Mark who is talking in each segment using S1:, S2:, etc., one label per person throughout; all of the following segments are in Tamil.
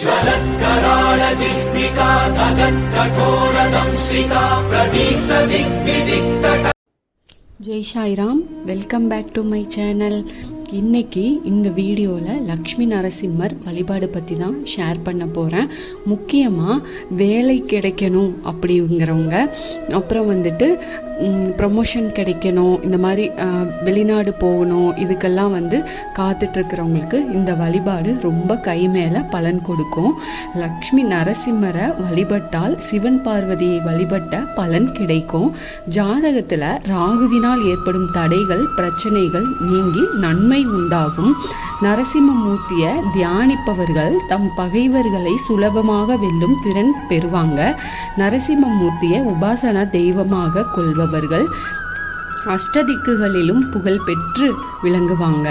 S1: ज्वलत्कराळजिह्विका तगत्कठोरदंश्रिका प्रदीप्तदिग्विदिक्तट
S2: Jai Sairam welcome back to my channel இன்னைக்கு இந்த வீடியோவில் லக்ஷ்மி நரசிம்மர் வழிபாடு பற்றி தான் ஷேர் பண்ண போகிறேன் முக்கியமாக வேலை கிடைக்கணும் அப்படிங்கிறவங்க அப்புறம் வந்துட்டு ப்ரமோஷன் கிடைக்கணும் இந்த மாதிரி வெளிநாடு போகணும் இதுக்கெல்லாம் வந்து காத்துட்ருக்கிறவங்களுக்கு இந்த வழிபாடு ரொம்ப கை மேலே பலன் கொடுக்கும். லக்ஷ்மி நரசிம்மரை வழிபட்டால் சிவன் பார்வதியை வழிபட்ட பலன் கிடைக்கும். ஜாதகத்தில் ராகுவினால் ஏற்படும் தடைகள் பிரச்சனைகள் நீங்கி நன்மை உண்டாகும். நரசிம்மமூர்த்தியை தியானிப்பவர்கள் தம் பகைவர்களை சுலபமாக வெல்லும் திறன் பெறுவாங்க. நரசிம்மமூர்த்தியை உபாசன தெய்வமாக அவர்கள் அஷ்டதிக்குகளிலும் புகழ் பெற்று விளங்குவாங்க.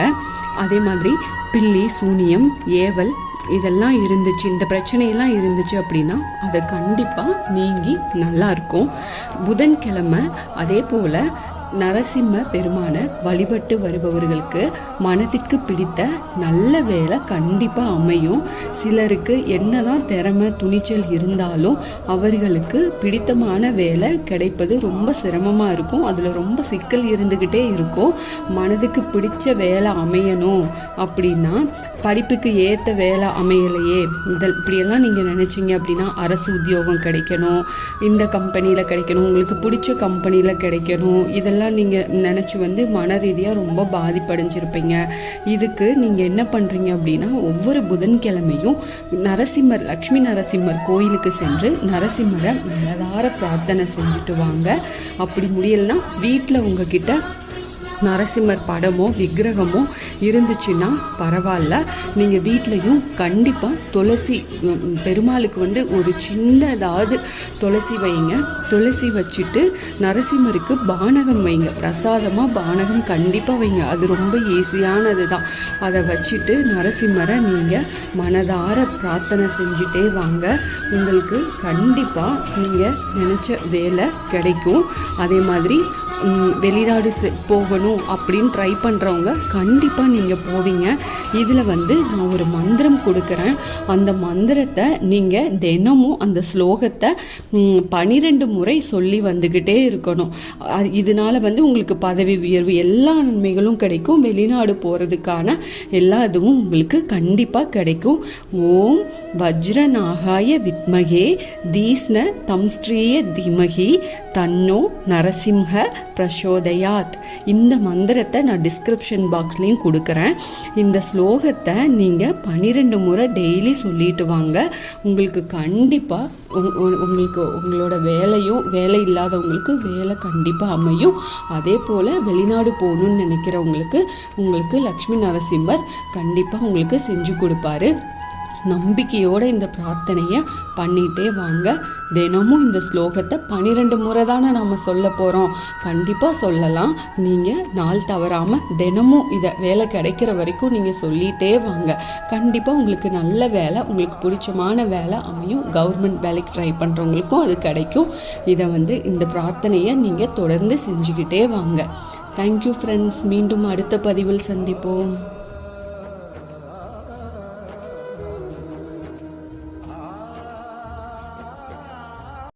S2: அதே மாதிரி பில்லி சூனியம் ஏவல் இதெல்லாம் இருந்துச்சு. இந்த பிரச்சனையெல்லாம் இருந்துச்சு அப்படின்னா அதை கண்டிப்பாக நீங்கி நல்லா இருக்கும். புதன்கிழமை அதே போல் நரசிம்ம பெருமானை வழிபட்டு வருபவர்களுக்கு மனதிற்கு பிடித்த நல்ல வேலை கண்டிப்பாக அமையும். சிலருக்கு என்னதான் திறமை துணிச்சல் இருந்தாலும் அவர்களுக்கு பிடித்தமான வேலை கிடைப்பது ரொம்ப சிரமமாக இருக்கும். அதில் ரொம்ப சிக்கல் இருந்துக்கிட்டே இருக்கும். மனதுக்கு பிடிச்ச வேலை அமையணும் அப்படின்னா படிப்புக்கு ஏற்ற வேலை அமையலையே. இதில் இப்படியெல்லாம் நீங்கள் நினச்சிங்க அப்படின்னா அரசு உத்தியோகம் கிடைக்கணும் இந்த கம்பெனியில் கிடைக்கணும் உங்களுக்கு பிடிச்ச கம்பெனியில் கிடைக்கணும் இதெல்லாம் நீங்கள் நினச்சி வந்து மன ரீதியாக ரொம்ப பாதிப்படைஞ்சிருப்பீங்க. இதுக்கு நீங்கள் என்ன பண்ணுறீங்க அப்படின்னா ஒவ்வொரு புதன்கிழமையும் நரசிம்மர் லக்ஷ்மி நரசிம்மர் கோயிலுக்கு சென்று நரசிம்மரை மனதார பிரார்த்தனை செஞ்சுட்டு வாங்க. அப்படி முடியலன்னா வீட்டில் உங்ககிட்ட நரசிம்மர் படமோ விக்கிரகமோ இருந்துச்சுன்னா பரவாயில்ல. நீங்கள் வீட்லேயும் கண்டிப்பாக துளசி பெருமாளுக்கு வந்து ஒரு சின்னதாவது துளசி வைங்க. துளசி வச்சுட்டு நரசிம்மருக்கு பானகம் வைங்க. பிரசாதமாக பானகம் கண்டிப்பாக வைங்க. அது ரொம்ப ஈஸியானது தான். அதை வச்சுட்டு நரசிம்மரை நீங்கள் மனதார பிரார்த்தனை செஞ்சுட்டே வாங்க. உங்களுக்கு கண்டிப்பாக நீங்கள் நினச்ச வேலை கிடைக்கும். அதே மாதிரி வெளிநாடு செ- போகணும் அப்படின்னு ட்ரை பண்ணுறவங்க கண்டிப்பாக நீங்கள் போவீங்க. இதில் வந்து நான் ஒரு மந்திரம் கொடுக்குறேன். அந்த மந்திரத்தை நீங்கள் தினமும் அந்த ஸ்லோகத்தை பனிரெண்டு முறை சொல்லி வந்துக்கிட்டே இருக்கணும். இதனால் இதனால வந்து உங்களுக்கு பதவி உயர்வு எல்லா நன்மைகளும் கிடைக்கும். வெளிநாடு போகிறதுக்கான எல்லா இதுவும் உங்களுக்கு கண்டிப்பாக கிடைக்கும். ஓம் வஜ்ரநாகாய வித்மகே தீஸ்ன தம்ஸ்ரீய தீமகி தன்னோ நரசிம்ஹ பிரசோதயாத். இந்த மந்திரத்தை நான் டிஸ்கிரிப்ஷன் பாக்ஸ்லேயும் கொடுக்குறேன். இந்த ஸ்லோகத்தை நீங்கள் பன்னிரெண்டு முறை டெய்லி சொல்லிட்டு வாங்க. உங்களுக்கு கண்டிப்பாக உங்களுக்கு உங்களோட வேலையும் வேலை இல்லாதவங்களுக்கு வேலை கண்டிப்பாக அமையும். அதே போல் வெளிநாடு போகணும்னு நினைக்கிறவங்களுக்கு உங்களுக்கு லக்ஷ்மி நரசிம்மர் கண்டிப்பாக உங்களுக்கு செஞ்சு கொடுப்பாரு. நம்பிக்கையோட இந்த பிரார்த்தனையை பண்ணிகிட்டே வாங்க. தினமும் இந்த ஸ்லோகத்தை பன்னிரெண்டு முறை தானே நம்ம சொல்ல போகிறோம் கண்டிப்பாக சொல்லலாம். நீங்கள் நாள் தவறாமல் தினமும் இதை வேலை கிடைக்கிற வரைக்கும் நீங்கள் சொல்லிகிட்டே வாங்க. கண்டிப்பாக உங்களுக்கு நல்ல வேலை உங்களுக்கு பிடிச்சமான வேலை அமையும். கவர்மெண்ட் வேலைக்கு ட்ரை பண்ணுறவங்களுக்கும் அது கிடைக்கும். இதை வந்து இந்த பிரார்த்தனையை நீங்கள் தொடர்ந்து செஞ்சுக்கிட்டே வாங்க. தேங்க்யூ ஃப்ரெண்ட்ஸ் மீண்டும் அடுத்த பதிவில் சந்திப்போம்.